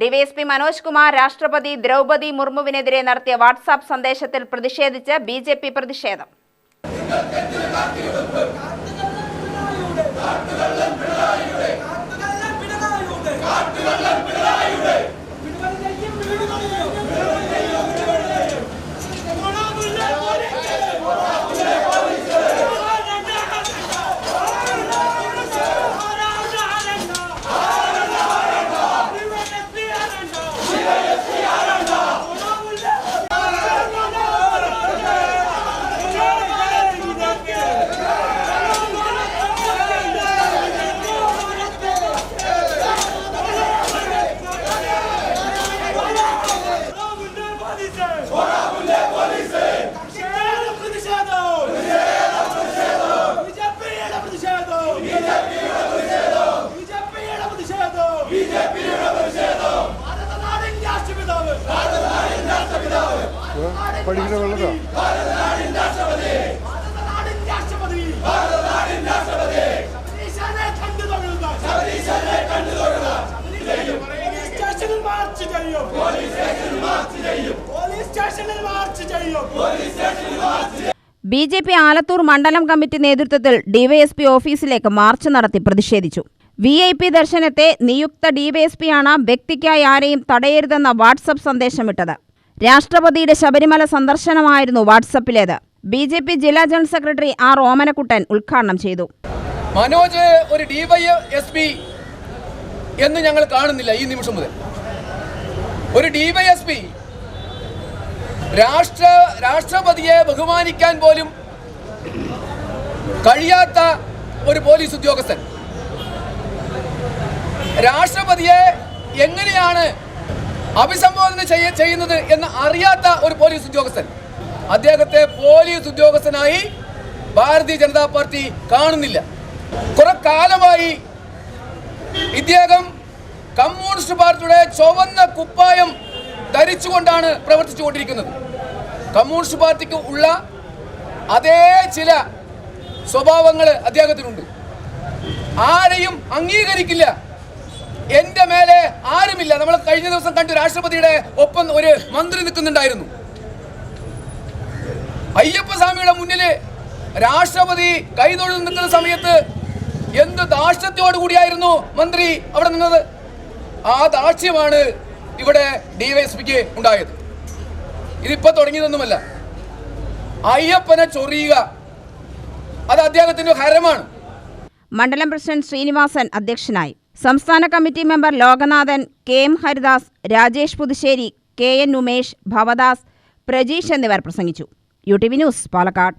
DYSP Manoj Kumar രാഷ്ട്രപതി ദ്രൗപതി മുർമുവിനെതിരെ നടത്തിയ WhatsApp സന്ദേശത്തിൽ പ്രതിഷേധിച്ച് ബി ജെ പി പ്രതിഷേധം. ബി ജെ പി ആലത്തൂർ മണ്ഡലം കമ്മിറ്റി നേതൃത്വത്തിൽ ഡിവൈഎസ്പി ഓഫീസിലേക്ക് മാർച്ച് നടത്തി പ്രതിഷേധിച്ചു. വി ഐ പി ദർശനത്തെ നിയുക്ത ഡിവൈഎസ്പിയാണ് വ്യക്തിക്കായി ആരെയും തടയരുതെന്ന വാട്സപ്പ് സന്ദേശമിട്ടത്. രാഷ്ട്രപതിയുടെ ശബരിമല സന്ദർശനമായിരുന്നു വാട്സപ്പിലേത് ബി ജെ പി ജില്ലാ ജനറൽ സെക്രട്ടറി ആർ ഓമനക്കുട്ടൻ ഉദ്ഘാടനം ചെയ്തു. മനോജ് ഒരു ഡിവൈഎസ്പി എന്ന് ഞങ്ങൾ കാണുന്നില്ല ഈ നിമിഷം മുതൽ. ഒരു ഡിവൈഎസ്പി രാഷ്ട്ര രാഷ്ട്രപതിയെ ബഹുമാനിക്കാൻ പോലും കഴിയാത്ത ഒരു പോലീസ് ഉദ്യോഗസ്ഥൻ. രാഷ്ട്രപതിയെ എങ്ങനെയാണ് അഭിസംബോധന ചെയ്യ ചെയ്യുന്നത് എന്ന് അറിയാത്ത ഒരു പോലീസ് ഉദ്യോഗസ്ഥൻ. അദ്ദേഹത്തെ പോലീസ് ഉദ്യോഗസ്ഥനായി ഭാരതീയ ജനതാ പാർട്ടി കാണുന്നില്ല. കുറെ കാലമായി ഇദ്ദേഹം കമ്മ്യൂണിസ്റ്റ് പാർട്ടിയുടെ ചുവന്ന കുപ്പായം ധരിച്ചുകൊണ്ടാണ് പ്രവർത്തിച്ചുകൊണ്ടിരിക്കുന്നത്. കമ്മ്യൂണിസ്റ്റ് പാർട്ടിക്ക് ഉള്ള അതേ ചില സ്വഭാവങ്ങൾ അദ്ദേഹത്തിനുണ്ട്. ആരെയും അംഗീകരിക്കില്ല. എന്റെ മേലെ ആരുമില്ല. നമ്മൾ കഴിഞ്ഞ ദിവസം കണ്ടു രാഷ്ട്രപതിയുടെ ഒപ്പം ഒരു മന്ത്രി നിൽക്കുന്നുണ്ടായിരുന്നു. അയ്യപ്പസ്വാമിയുടെ മുന്നിൽ രാഷ്ട്രപതി കൈതൊഴിൽ നിൽക്കുന്ന സമയത്ത് എന്ത് ദാഷ്ട്യത്തോടു കൂടിയായിരുന്നു മന്ത്രി അവിടെ നിന്നത്? ആ ദാക്ഷ്യമാണ് ഇവിടെ ഡിവൈഎസ്പിക്ക് ഉണ്ടായത്. ഇതിപ്പോ തുടങ്ങിയതൊന്നുമല്ല. അയ്യപ്പനെ ചൊറിയുക അത് അദ്ദേഹത്തിന്റെ ഹരമാണ്. മണ്ഡലം പ്രസിഡന്റ് ശ്രീനിവാസൻ അധ്യക്ഷനായി. സംസ്ഥാന committee member Lokanathan K M Haridas Rajesh Puthussery K N Umesh Bhavadas Prajeesh എന്നിവർ പ്രസംഗിച്ചു. U T V news Palakkad.